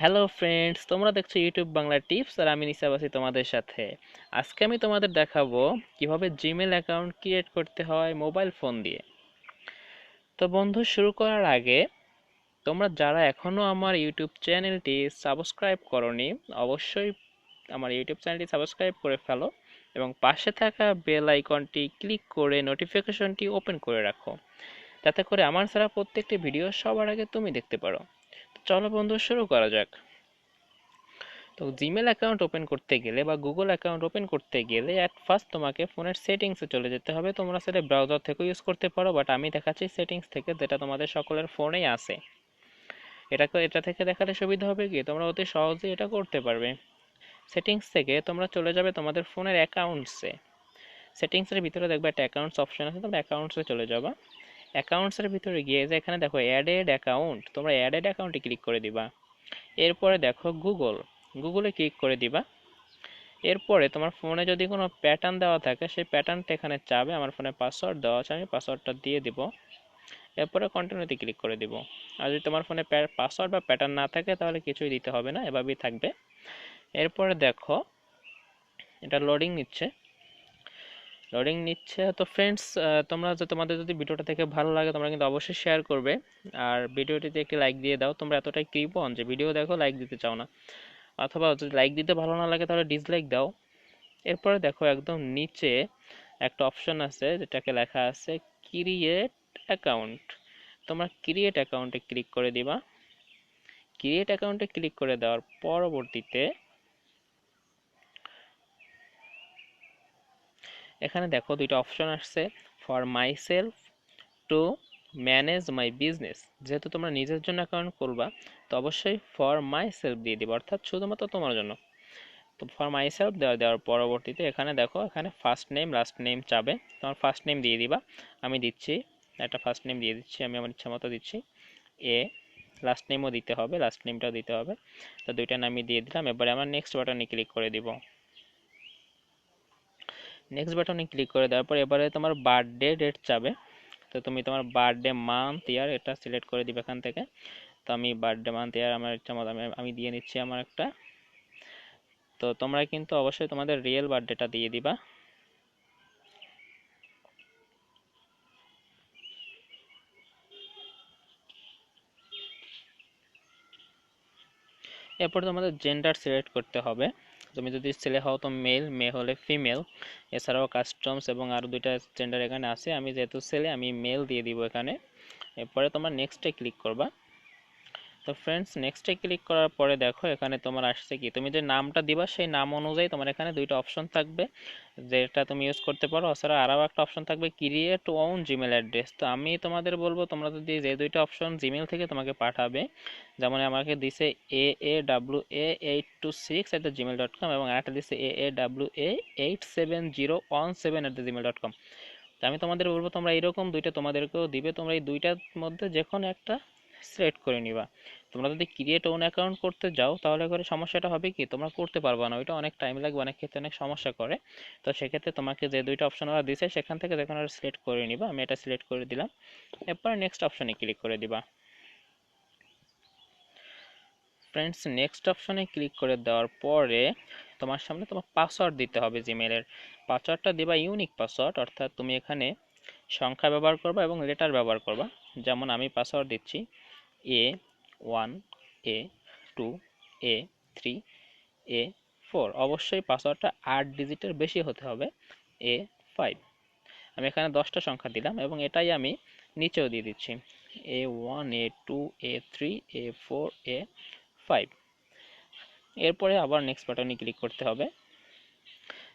Hello friends তোমরা দেখছ YouTube Bangla tips আর আমি নিসাব আছি তোমাদের সাথে। আজকে আমি তোমাদের দেখাবো কীভাবে জিমেল অ্যাকাউন্ট ক্রিয়েট করতে হয় মোবাইল ফোন দিয়ে। তো বন্ধু, শুরু করার আগে তোমরা যারা এখনও আমার ইউটিউব চ্যানেলটি সাবস্ক্রাইব করনি, অবশ্যই আমার ইউটিউব চ্যানেলটি সাবস্ক্রাইব করে ফেলো এবং পাশে থাকা বেল আইকনটি ক্লিক করে নোটিফিকেশনটি ওপেন করে রাখো। যাতে করে আমার ছাড়া প্রত্যেকটি ভিডিও সবার আগে তুমি দেখতে পারো। চলো বন্ধু শুরু করা যাক। তো জিমেল অ্যাকাউন্ট ওপেন করতে গেলে বা গুগল অ্যাকাউন্ট ওপেন করতে গেলে অ্যাট ফার্স্ট তোমাকে ফোনের সেটিংসে চলে যেতে হবে। তোমরা সেটা ব্রাউজার থেকেও ইউজ করতে পারো বাট আমি দেখাচ্ছি সেটিংস থেকে যেটা তোমাদের সকলের ফোনেই আছে। এটাকে এটা থেকে দেখালে সুবিধা হবে কি? তোমরা অতি সহজেই এটা করতে পারবে। সেটিংস থেকে তোমরা চলে যাবে তোমাদের ফোনের অ্যাকাউন্টসে সেটিংসের ভিতরে দেখবে একটা অ্যাকাউন্টস অপশন আছে, তোমরা অ্যাকাউন্টসে চলে যাবা। অ্যাকাউন্টসের ভিতরে গিয়ে যে এখানে দেখো অ্যাডেড অ্যাকাউন্ট তোমরা অ্যাডেড অ্যাকাউন্টে ক্লিক করে দিবা। এরপরে দেখো গুগল গুগলে ক্লিক করে দিবা। এরপরে তোমার ফোনে যদি কোনো প্যাটার্ন দেওয়া থাকে, সেই প্যাটার্নটা এখানে চাবে, আমার ফোনে পাসওয়ার্ড দেওয়া আছে, আমি পাসওয়ার্ডটা দিয়ে দিব। এরপরে কন্টিনিউতে ক্লিক করে দিব। আর যদি তোমার ফোনে পাসওয়ার্ড বা প্যাটার্ন না থাকে, তাহলে কিছুই দিতে হবে না, এভাবেই থাকবে। এরপরে দেখো, এটা লোডিং নিচ্ছে। লোডিং নিচ্ছে। তো ফ্রেন্ডস তোমরা তোমাদের যদি ভিডিওটা থেকে ভালো লাগে, তোমরা কিন্তু অবশ্যই শেয়ার করবে। আর ভিডিওটিতে একটি লাইক দিয়ে দাও। তোমরা এতটাই কৃপন যে ভিডিও দেখো লাইক দিতে চাও না। অথবা যদি লাইক দিতে ভালো না লাগে, তাহলে ডিসলাইক দাও। এরপরে দেখো, একদম নিচে একটা অপশন আছে, যেটাকে লেখা আছে ক্রিয়েট অ্যাকাউন্ট তোমরা ক্রিয়েট অ্যাকাউন্টে ক্লিক করে দিবা। ক্রিয়েট অ্যাকাউন্টে ক্লিক করে দেওয়ার পরবর্তীতে এখানে দেখো দুইটা অপশন আসছে for myself to manage my business যেহেতু তোমরা নিজের জন্য অ্যাকাউন্ট করবা তো অবশ্যই ফর মাই সেলফ দিয়ে দিবা, অর্থাৎ শুধুমাত্র তোমার জন্য। তো ফর মাই সেলফ দেওয়া, দেওয়ার পরবর্তীতে এখানে দেখো, এখানে ফার্স্ট নেম লাস্ট নেম চাবে। তোমার ফার্স্ট নেম দিয়ে দিবা। আমি দিচ্ছি, একটা ফার্স্ট নেম দিয়ে দিচ্ছি, আমি আমার ইচ্ছা মতো দিচ্ছি। এ লাস্ট নেমও দিতে হবে লাস্ট নেমটাও দিতে হবে। তো দুইটা নামই দিয়ে দিলাম। এবারে আমার নেক্সট বাটনে ক্লিক করে দিব। নেক্সট বাটনে ক্লিক করে দেওয়ার পর এবারে তোমার বার্থডে ডেট চাবে। তো তুমি তোমার বার্থডে মান্থ ইয়ার এটা সিলেক্ট করে দিবে এখান থেকে। তো আমি বার্থডে মান্থ ইয়ার আমার ইচ্ছা মতো, আমি আমি দিয়ে নিচ্ছি আমার একটা। তো তোমরা কিন্তু অবশ্যই তোমাদের রিয়েল বার্থডেটা দিয়ে দিবা। এরপর তোমাদের জেন্ডার সিলেক্ট করতে হবে। তুমি যদি ছেলে হও তো মেল মেয়ে হলে ফিমেল এছাড়াও কাস্টমস এবং আরও দুইটা জেন্ডার এখানে আছে। আমি যেহেতু ছেলে আমি মেল দিয়ে দিব এখানে। এরপরে তোমার নেক্সটে ক্লিক করবা। তো ফ্রেন্ডস নেক্সটে ক্লিক করার পরে দেখো, এখানে তোমার আসছে কি? তুমি যে নামটা দিবা, সেই নাম অনুযায়ী তোমার এখানে দুইটা অপশন থাকবে, যেটা তুমি ইউজ করতে পারো। এছাড়া আরও একটা অপশন থাকবে ক্রিয়েট ওন জিমেল অ্যাড্রেস তো আমি তোমাদের বলব, তোমরা যদি যে দুইটা অপশন জিমেল থেকে তোমাকে পাঠাবে, যেমন আমাকে দিছে A A W A eight two six at the Gmail dot com এবং আরেকটা দিছে A A W A eight seven zero one seven at the Gmail dot com তো আমি তোমাদের বলব, তোমরা এরকম দুইটা তোমাদেরকেও দিবে, তোমরা এই দুইটার মধ্যে যে কোনো একটা সিলেক্ট করে নিবা। তোমরা যদি ক্রিয়েট ওন অ্যাকাউন্ট করতে যাও, তাহলে করে সমস্যাটা হবে কি? তোমরা করতে পারবে না। ওইটা অনেক টাইম লাগবে, অনেক ক্ষেত্রে অনেক সমস্যা করে। তো সেক্ষেত্রে তোমাকে যে দুইটা অপশন ওরা দিছে, সেখান থেকে যে কোনো সিলেক্ট করে নিবা, আমি এটা সিলেক্ট করে দিলাম। এরপর নেক্সট অপশনে ক্লিক করে দিবা। ফ্রেন্ডস নেক্সট অপশনে ক্লিক করে দেওয়ার পরে তোমার সামনে তোমার পাসওয়ার্ড দিতে হবে জিমেলের পাসওয়ার্ডটা দিবা ইউনিক পাসওয়ার্ড অর্থাৎ তুমি এখানে সংখ্যা ব্যবহার করবা এবং লেটার ব্যবহার করবা। যেমন আমি পাসওয়ার্ড দিচ্ছি। A one A two A three A four অবশ্যই পাসওয়ার্ডটা আট ডিজিটের বেশি হতে হবে। এ ফাইভ আমি এখানে দশটা সংখ্যা দিলাম এবং এটাই আমি নিচেও দিয়ে দিচ্ছি। A one A two A three A four A five এরপরে আবার নেক্সট বাটনে ক্লিক করতে হবে।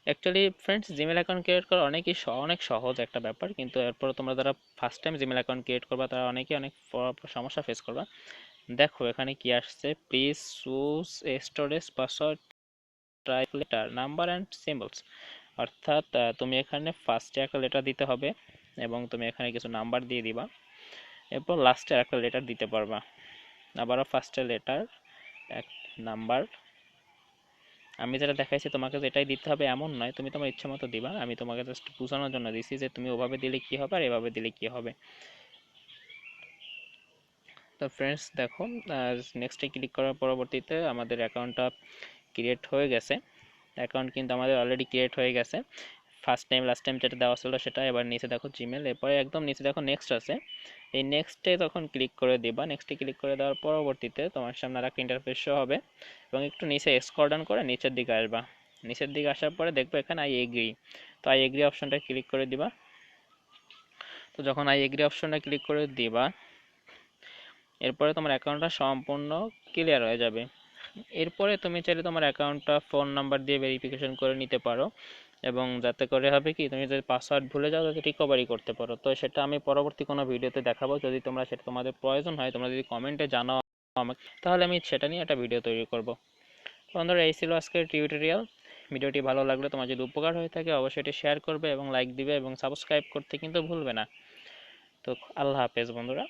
Actually friends Gmail account create করা অনেকই অনেক সহজ একটা ব্যাপার, কিন্তু এরপর তোমরা যারা first time Gmail account create করবা, তারা অনেকেই অনেক সমস্যা ফেস করবা। দেখো, এখানে কি আসছে? Please choose storage password type letter number and symbols অর্থাৎ তুমি এখানে ফার্স্টে একটা লেটার দিতে হবে এবং তুমি এখানে কিছু নাম্বার দিয়ে দিবা এরপর লাস্টে একটা লেটার দিতে পারবা। আবারও ফার্স্টে লেটার এক নাম্বার আমি যেটা দেখাইছি তোমাকে যেটাই দিতে হবে এমন নয়, তুমি তোমার ইচ্ছা মতো দিবা। আমি তোমাকে জাস্ট বোঝানোর জন্য দিছি যে তুমি ওভাবে দিলে কি হবে আর এভাবে দিলে কি হবে। তো ফ্রেন্ডস দেখো নেক্সটে ক্লিক করার পরবর্তীতে আমাদের অ্যাকাউন্টটা ক্রিয়েট হয়ে গেছে। অ্যাকাউন্ট কিন্তু আমাদের অলরেডি ক্রিয়েট হয়ে গেছে। ফার্স্ট টাইম লাস্ট টাইম যেটা দেওয়া ছিল সেটা এবার নিচে দেখো জিমেল এরপরে একদম নিচে দেখো নেক্সট আছে। এই নেক্সটে তখন ক্লিক করে দিবা। নেক্সটে ক্লিক করে দেওয়ার পরবর্তীতে তোমার সামনে আর একটা ইন্টারফেস শো হবে এবং একটু নিচে স্ক্রল ডাউন করে নিচের দিকে আসবা। নিচের দিকে আসার পরে দেখবে এখানে আই এগ্রি তো আই এগ্রি অপশনটা ক্লিক করে দিবা। তো যখন আই এগ্রি অপশনটা ক্লিক করে দিবা, এরপরে তোমার অ্যাকাউন্টটা সম্পূর্ণ ক্লিয়ার হয়ে যাবে। এরপরে তুমি চাইলে তোমার অ্যাকাউন্টটা ফোন নাম্বার দিয়ে ভেরিফিকেশন করে নিতে পারো। এবং যাতে করে হবে কি, তুমি যদি পাসওয়ার্ড ভুলে যাও তাতে রিকভারি করতে পারো। তো সেটা আমি পরবর্তী কোনো ভিডিওতে দেখাবো। যদি তোমরা সেটা তোমাদের প্রয়োজন হয়, তোমরা যদি কমেন্টে জানাও আমাকে, তাহলে আমি সেটা নিয়ে একটা ভিডিও তৈরি করব। বন্ধুরা, এই ছিল আজকের টিউটোরিয়াল ভিডিওটি ভালো লাগলে তোমার যদি উপকার হয়ে থাকে, অবশ্যই এটি শেয়ার করবে এবং লাইক দিবে এবং সাবস্ক্রাইব করতে কিন্তু ভুলবে না। তো আল্লাহ হাফেজ বন্ধুরা।